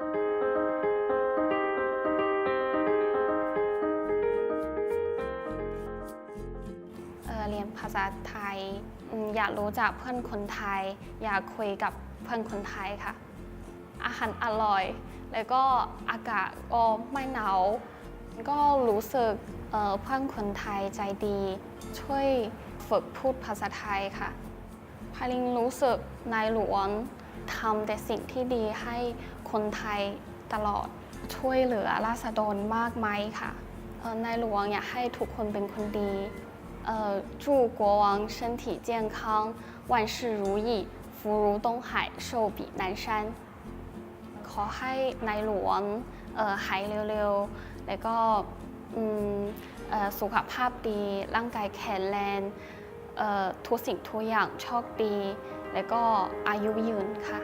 เเรียนภาษาไทย อยากรู้จักเพื่อนคนไทย อยากคุยกับเพื่อนคนไทยค่ะ อาหารอร่อย แล้วก็อากาศก็ไม่หนาวก็รู้สึกเเพื่อนคนไทยใจดี ช่วยฝึกพูดภาษาไทยค่ะพาลิงรู้สึกนายหลวง ทำแต่สิ่งที่ดีให้คนไทยตลอดช่วยเหลือราษฎรมากไหมค่ะเอ่อนายหลวงอยากให้ทุกคนเป็นคนดี 呃，祝国王身体健康，万事如意，福如东海，寿比南山。ขอให้ในหลวงเอ่อหายเร็วๆ แล้วก็อืมเอ่อสุขภาพดี ร่างกายแข็งแรงเอ่อ ทุกสิ่งทุกอย่างโชคดี และก็อายุยืนค่ะ